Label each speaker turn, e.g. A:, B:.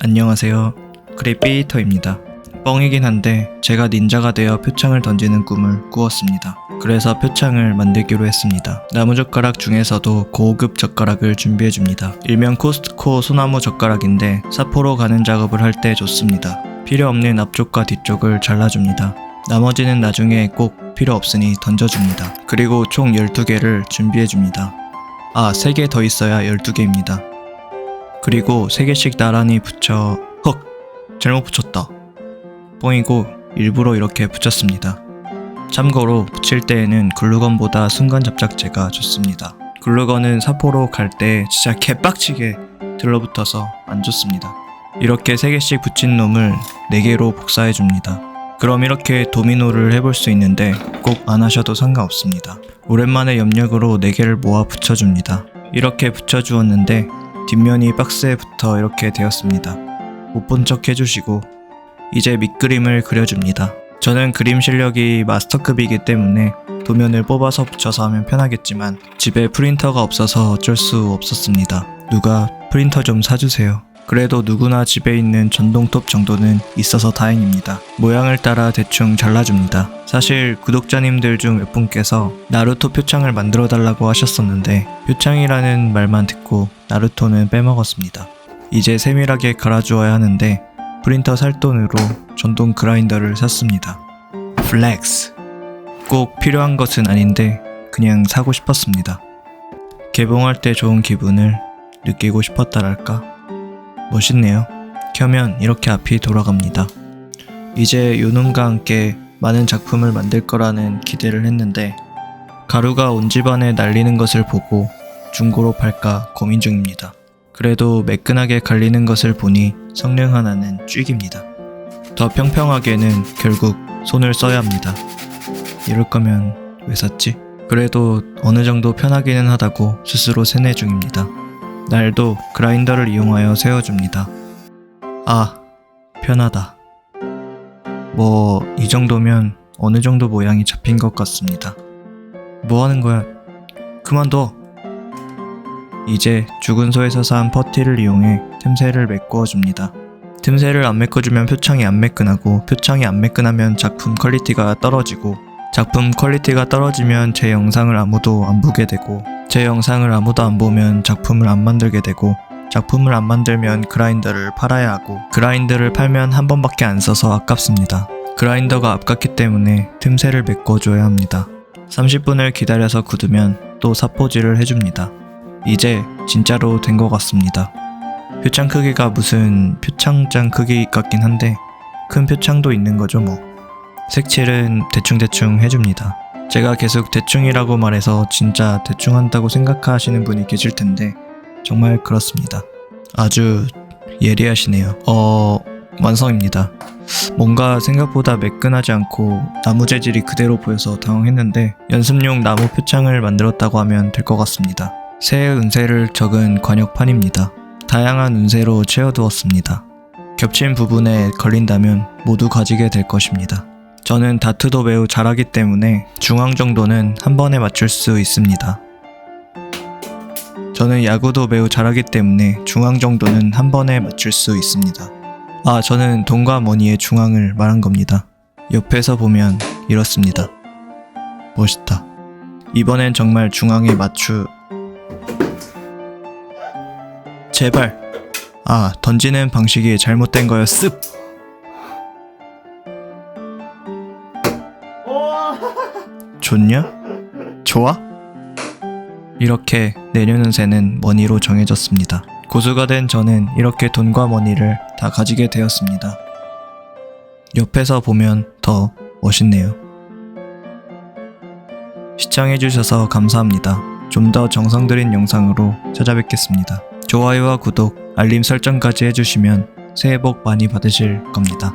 A: 안녕하세요. 크리피터입니다. 뻥이긴 한데 제가 닌자가 되어 표창을 던지는 꿈을 꾸었습니다. 그래서 표창을 만들기로 했습니다. 나무젓가락 중에서도 고급 젓가락을 준비해줍니다. 일명 코스트코 소나무 젓가락인데 사포로 가는 작업을 할 때 좋습니다. 필요 없는 앞쪽과 뒤쪽을 잘라줍니다. 나머지는 나중에 꼭 필요 없으니 던져줍니다. 그리고 총 12개를 준비해줍니다. 아, 3개 더 있어야 12개입니다. 그리고 3개씩 나란히 붙여 헉! 잘못 붙였다. 뻥이고 일부러 이렇게 붙였습니다. 참고로 붙일 때에는 글루건보다 순간 접착제가 좋습니다. 글루건은 사포로 갈 때 진짜 개빡치게 들러붙어서 안 좋습니다. 이렇게 3개씩 붙인 놈을 4개로 복사해 줍니다. 그럼 이렇게 도미노를 해볼 수 있는데 꼭 안 하셔도 상관없습니다. 오랜만에 염력으로 4개를 모아 붙여줍니다. 이렇게 붙여주었는데 뒷면이 박스에 붙어 이렇게 되었습니다. 못 본 척 해주시고 이제 밑그림을 그려줍니다. 저는 그림 실력이 마스터급이기 때문에 도면을 뽑아서 붙여서 하면 편하겠지만 집에 프린터가 없어서 어쩔 수 없었습니다. 누가 프린터 좀 사주세요. 그래도 누구나 집에 있는 전동톱 정도는 있어서 다행입니다. 모양을 따라 대충 잘라줍니다. 사실 구독자님들 중 몇 분께서 나루토 표창을 만들어 달라고 하셨었는데 표창이라는 말만 듣고 나루토는 빼먹었습니다. 이제 세밀하게 갈아주어야 하는데 프린터 살 돈으로 전동 그라인더를 샀습니다. 플렉스. 꼭 필요한 것은 아닌데 그냥 사고 싶었습니다. 개봉할 때 좋은 기분을 느끼고 싶었다랄까? 멋있네요. 켜면 이렇게 앞이 돌아갑니다. 이제 요놈과 함께 많은 작품을 만들 거라는 기대를 했는데 가루가 온 집안에 날리는 것을 보고 중고로 팔까 고민 중입니다. 그래도 매끈하게 갈리는 것을 보니 성능 하나는 쥐깁니다. 더 평평하게는 결국 손을 써야 합니다. 이럴 거면 왜 샀지? 그래도 어느 정도 편하기는 하다고 스스로 세뇌 중입니다. 날도 그라인더를 이용하여 세워줍니다. 아, 편하다. 뭐, 이 정도면 어느 정도 모양이 잡힌 것 같습니다. 뭐 하는 거야? 그만둬! 이제 죽은 소에서 산 퍼티를 이용해 틈새를 메꾸어 줍니다. 틈새를 안 메꿔주면 표창이 안 매끈하고 표창이 안 매끈하면 작품 퀄리티가 떨어지고 작품 퀄리티가 떨어지면 제 영상을 아무도 안 보게 되고 제 영상을 아무도 안 보면 작품을 안 만들게 되고 작품을 안 만들면 그라인더를 팔아야 하고 그라인더를 팔면 한 번밖에 안 써서 아깝습니다. 그라인더가 아깝기 때문에 틈새를 메꿔줘야 합니다. 30분을 기다려서 굳으면 또 사포질을 해줍니다. 이제 진짜로 된 것 같습니다. 표창 크기가 무슨 표창장 크기 같긴 한데 큰 표창도 있는 거죠 뭐. 색칠은 대충대충 해줍니다. 제가 계속 대충이라고 말해서 진짜 대충 한다고 생각하시는 분이 계실 텐데 정말 그렇습니다. 아주 예리하시네요. 어, 완성입니다. 뭔가 생각보다 매끈하지 않고 나무 재질이 그대로 보여서 당황했는데 연습용 나무 표창을 만들었다고 하면 될 것 같습니다. 새 운세를 적은 관역판입니다. 다양한 운세로 채워두었습니다. 겹친 부분에 걸린다면 모두 가지게 될 것입니다. 저는 다트도 매우 잘하기 때문에 중앙 정도는 한 번에 맞출 수 있습니다. 저는 야구도 매우 잘하기 때문에 중앙 정도는 한 번에 맞출 수 있습니다. 아, 저는 돈과 머니의 중앙을 말한 겁니다. 옆에서 보면 이렇습니다. 멋있다. 이번엔 정말 중앙에 맞추... 제발. 아, 던지는 방식이 잘못된 거였습. 좋냐? 좋아? 이렇게 내년은 새는 머니로 정해졌습니다. 고수가 된 저는 이렇게 돈과 머니를 다 가지게 되었습니다. 옆에서 보면 더 멋있네요. 시청해주셔서 감사합니다. 좀 더 정성 들인 영상으로 찾아뵙겠습니다. 좋아요와 구독, 알림 설정까지 해주시면 새해 복 많이 받으실 겁니다.